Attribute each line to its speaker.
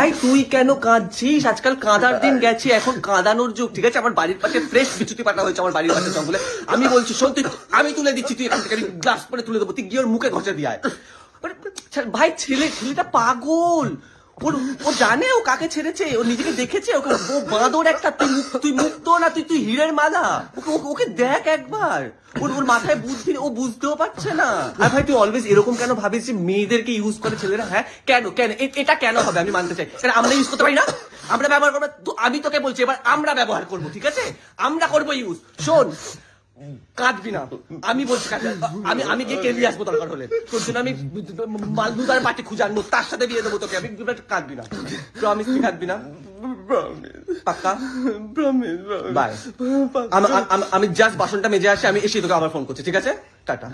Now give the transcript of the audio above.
Speaker 1: ভাই, তুই কেন কাঁদছিস? আজকাল কাঁদার দিন গেছে, এখন কাঁদানোর যুগ, ঠিক আছে? আমার বাড়ির পাশে ফ্রেশ বিচুতি পাতা হয়েছে আমার বাড়ির পাশে জঙ্গলে। আমি বলছি তুই আমি তুলে দিচ্ছি, তুই এখান থেকে আমি গ্লাস পরে তুলে দেবো। তুই গিয়ে ওর মুখে ঘষে দিয়ে ভাই, ছেলে, ছেলেটা পাগল। ওর ও জানে ও কাকে ছেড়েছে? ও নিজেকে দেখেছে? ওকে ও বাঁদর একটা, তুই তুই মুক্ত না, তুই তুই হীরের মালা? ওকে দেখ একবার। ওর ওর মাথায় বুদ্ধি ও বুঝতেও পারছে না। আর ভাই, তুই অলওয়েজ এরকম কেন ভাবিস যে মেয়েদেরকে ইউজ করে ছেলেরা? হ্যাঁ? কেন কেন? এটা কেন হবে? আমি মানতে চাই। কেন আমরা ইউজ করতে পারি না? আমরা ব্যবহার করব। আমি তোকে বলছি, এবার আমরা ব্যবহার করব, ঠিক আছে? আমরা করব ইউজ শোন কাঁদবি না। আমি বলছি আমি আমি গিয়ে কেঁদে আসব দরকার হলে। তোর জন্য আমি মালদুদার পাটি খুঁজে আনব তার সাথে বিয়ে দেবো তোকে। আমি কাঁদবি না। প্রমিস তুই কাঁদবি না। পাক্কা? বাই আমি জাস্ট বাসনটা মেজে আসি আমি এসে তোকে আবার ফোন করছি ঠিক আছে? টাটা।